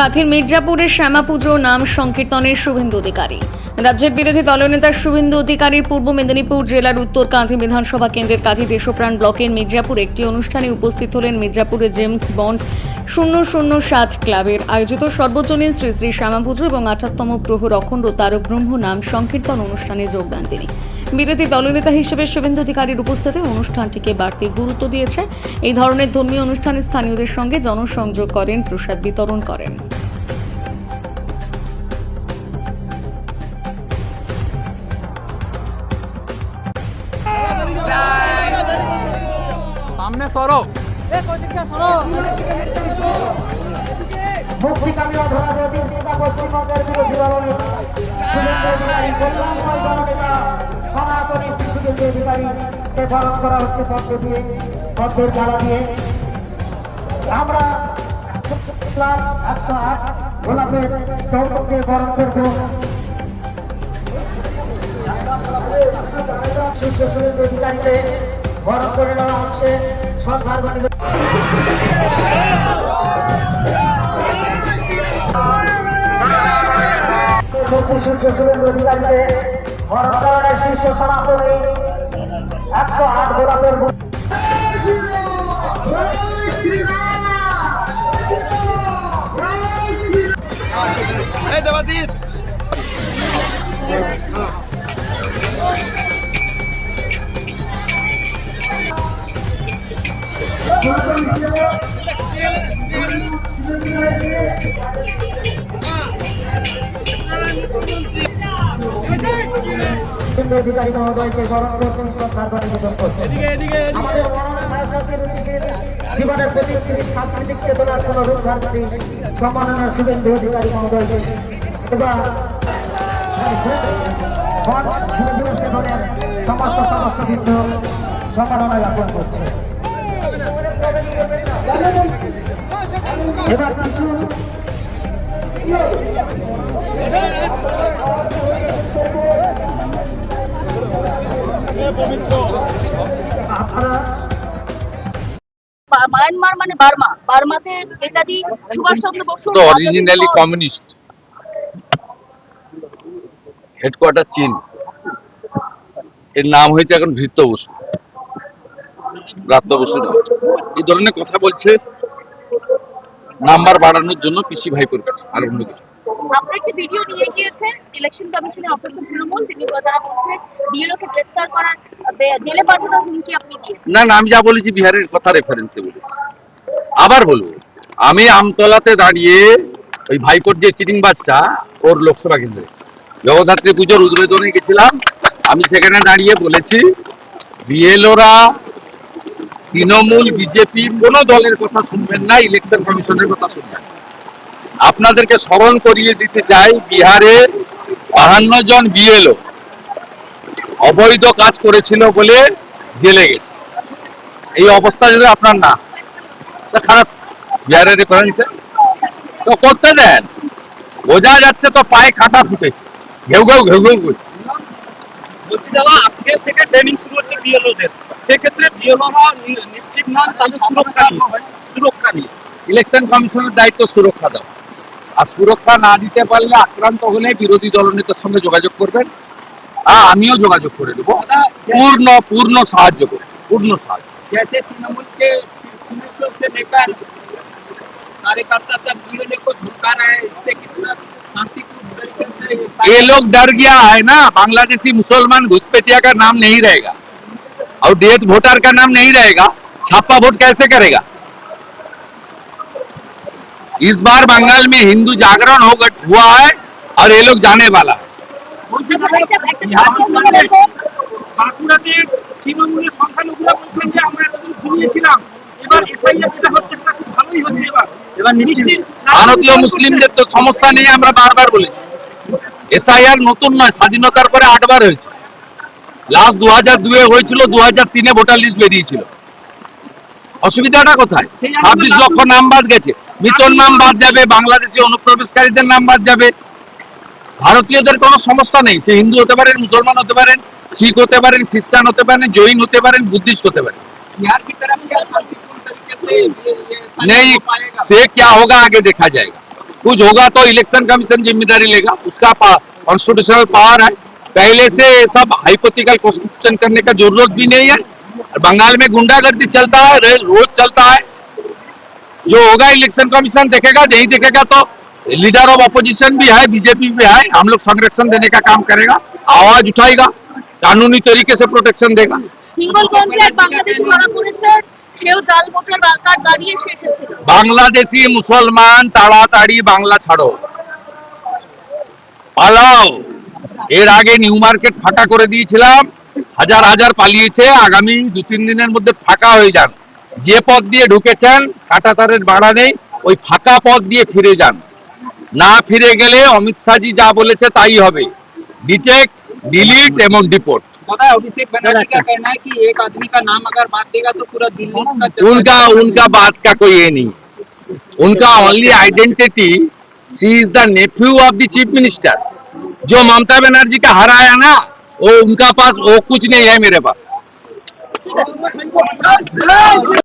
কাথির মির্জাপুরের শ্যামা পুজো নাম সংকীর্তনের শুভেন্দু অধিকারী। রাজ্যের বিরোধী দলনেতা শুভেন্দু অধিকারী পূর্ব মেদিনীপুর জেলার উত্তর কাঁথি বিধানসভা কেন্দ্রের কাঁথি দেশপ্রাণ ব্লকের মির্জাপুর একটি অনুষ্ঠানে উপস্থিত হলেন মির্জাপুরের জেমস বন্ড শূন্য শূন্য সাত ক্লাবের আয়োজিত সর্বজনীন শ্রী শ্রী শ্যামা পুজো এবং আঠাশতম প্রহর অখণ্ড তারক ব্রহ্ম নাম সংকীর্তন অনুষ্ঠানে যোগদান তিনি। বিরোধী দলনেতা হিসেবে শুভেন্দু অধিকারীর উপস্থিতি অনুষ্ঠানটিকে বাড়তি গুরুত্ব দিয়েছে। এই ধরনের ধর্মীয় অনুষ্ঠানে স্থানীয়দের সঙ্গে জনসংযোগ করেন প্রসাদ বিতরণ করেন। সামনে সরো। মুক্তিকামী অধরাবতী নেতা পশ্চিমবঙ্গের বিরোধী দলনেতা সনাতনী শিশুকেন্দ্র অধিকারীকে বরণ করা হচ্ছে পদ্ম দিয়ে, পদ্মের জ্বালা দিয়ে। আমরা একশো আট গোলাপের সৌরভকে বরণ করব। শিশু শুভেন্দু অধিকারীকে বরণ করে নেওয়া হচ্ছে সন্ধ্যার শীর্ষ সমাপনী। একশো আট গোলাপের এই দেবাশিস অধিকারী মহোদয়কে স্মরণ করছেন শ্রদ্ধার বাণী নিবেদন করছেন আমাদের জীবনের প্রতিষ্ঠিত সাংস্কৃতিক চেতনার পুনরুদ্ধারকারী সম্মাননা শুভেন্দু অধিকারী মহোদয়কে সেবনের সমস্ত সদস্যবৃন্দ সম্মাননা জ্ঞাপন করছে। এবার কিছু আপনারা বা- মায়ানমার মানে বার্মা। বার্মাতে নেতাজি সুভাষচন্দ্র বসু তো অরিজিনালি কমিউনিস্ট হেডকোয়ার্টার চীন এর নাম হয়েছে এখন ভৃত্য বসু। ব্রাত্য বসু। এই ধরনের কথা বলছে নাম্বার বাড়ানোর জন্য পিসি ভাইপোর কাছে আর অন্য কিছু। না। একটি ভিডিও নিয়ে গিয়েছে ইলেকশন কমিশনের অপারেশন তৃণমূল, তিনি বিএলওকে গ্রেফতার করার জেলে পাঠানোর হুমকি আপনি দিয়েছেন। না না, আমি যা বলেছি বিহারের কথা রেফারেন্সে বলেছি। আবার বলব, আমি আমতলাতে দাঁড়িয়ে ওই যে ওর লোকসভা কেন্দ্রে। জগদ্ধাত্রী পুজোর উদ্বোধনে গেছিলাম, আমি সেখানে দাঁড়িয়ে বলেছি, বিএলওরা তৃণমূল, বিজেপি কোনো দলের কথা শুনবেন না ইলেকশন কমিশনের কথা শুনবেন আপনাদেরকে স্মরণ করিয়ে দিতে চাই বিহারে বাহান্ন জন বিএলও অবৈধ কাজ করেছিল বলে জেলে গেছে। এই অবস্থা যদি আপনার না খারাপ। বিহারের রেফারেন্সে তো করতে দেন। বোঝা যাচ্ছে তো পায়ে কাঁটা ফুটেছে। ঘেউ ঘেউ ঘেউ ঘেউ করছে। বলছি দাদা আজকে থেকে ট্রেনিং শুরু হচ্ছে বিএলওদের। সেক্ষেত্রে বিএলওরা নিশ্চিত নন তাহলে সুরক্ষা নিয়ে। সুরক্ষা নিয়ে। ইলেকশন কমিশনের দায়িত্ব সুরক্ষা দেওয়া। আর সুরক্ষা না দিতে পারলে আক্রান্ত হলে বিরোধী দলনেতার সঙ্গে যোগাযোগ করবেন আর আমিও যোগাযোগ করে দেবো পূর্ণ পূর্ণ সাহায্য করবো পূর্ণ সাহায্য जैसे तृणमूल के तृणमूल से लेकर कार्यकर्ता सब बीएलओ को धमका रहे हैं इससे कितना शांतिपूर्ण तरीके से ये लोग डर गया है ना बांग्लादेशी मुसलमान घुसपैठिया का नाम नहीं रहेगा और डेथ वोटर का नाम नहीं रहेगा छापा वोट कैसे करेगा इस बार बंगाल में हिंदू जागरण हो हुआ है और ये लोग जाने वाला है বলছি একটা- একটা বিহার কথা বাংলাদেশ, বলবো। বাঁকুড়াতে তৃণমূলের সংখ্যালঘুরা বলছেন যে আমরা এতদিন ঘুমিয়েছিলাম এবার এসআইআর যেটা হচ্ছে সেটা খুব ভালোই হচ্ছে এবার এবার নিশ্চিত ভারতীয় মুসলিমদের তো সমস্যা নেই আমরা বারবার বলেছি এসআইআর নতুন নয় স্বাধীনতার পরে আটবার হয়েছে লাস্ট দু হাজার দুয়ে হয়েছিল দু হাজার তিনে ভোটার লিস্ট বেরিয়েছিল অসুবিধাটা কোথায় ছাব্বিশ লক্ষ নাম বাদ গেছে মৃতর নাম বাদ যাবে বাংলাদেশি অনুপ্রবেশকারীদের নাম বাদ যাবে ভারতীয়দের কোনো সমস্যা নেই সে হিন্দু হতে পারেন মুসলমান হতে পারেন শিখ হতে পারেন খ্রিস্টান হতে পারেন জৈন হতে পারেন বুদ্ধিস্ট হতে পারেন बिहार की तरफ क्या शांतिपूर्ण तरीके से ये- ये नहीं हो पाएगा से क्या होगा आगे देखा जाएगा कुछ होगा तो इलेक्शन कमीशन जिम्मेदारी लेगा उसका कॉन्स्टिट्यूशनल पावर है पहले से ये सब हाइपोथिकल क्वेश्चन करने का जरूरत भी नहीं है और बंगाल में गुंडागर्दी चलता है रे- रोज चलता है जो होगा इलेक्शन कमीशन देखेगा नहीं देखेगा तो लीडर ऑफ अपोजिशन भी है बीजेपी भी है हम लोग संरक्षण देने का काम करेगा आवाज उठाएगा कानूनी तरीके से प्रोटेक्शन देगा হিঙ্গলগঞ্জে এক বাংলাদেশি ধরা পড়েছে সেও জাল ভোটার কার্ড বানিয়ে সে এসেছিল বাংলাদেশি মুসলমান তাড়াতাড়ি বাংলা ছাড়ো পালাও এর আগে নিউ মার্কেট ফাঁকা করে দিয়েছিলাম হাজার হাজার পালিয়েছে আগামী দু তিন দিনের মধ্যে ফাঁকা হয়ে যান যে পথ দিয়ে ঢুকেছেন কাটাতারের ভাড়া নেই ওই ফাঁকা পথ দিয়ে ফিরে যান না ফিরে গেলে অমিত শাহজি যা বলেছে তাই হবে ডিটেক্ট ডিলিট এবং ডিপোর্ট पता है अभिषेक बनर्जी का कहना है कि एक आदमी का नाम अगर बात देगा तो पूरा दिल्ली का चर्चा उनका उनका बात का कोई ये नहीं उनका only identity she is the nephew of the chief minister जो ममता बनर्जी का हराया ना वो उनका पास वो कुछ नहीं है मेरे पास ঠিক আছে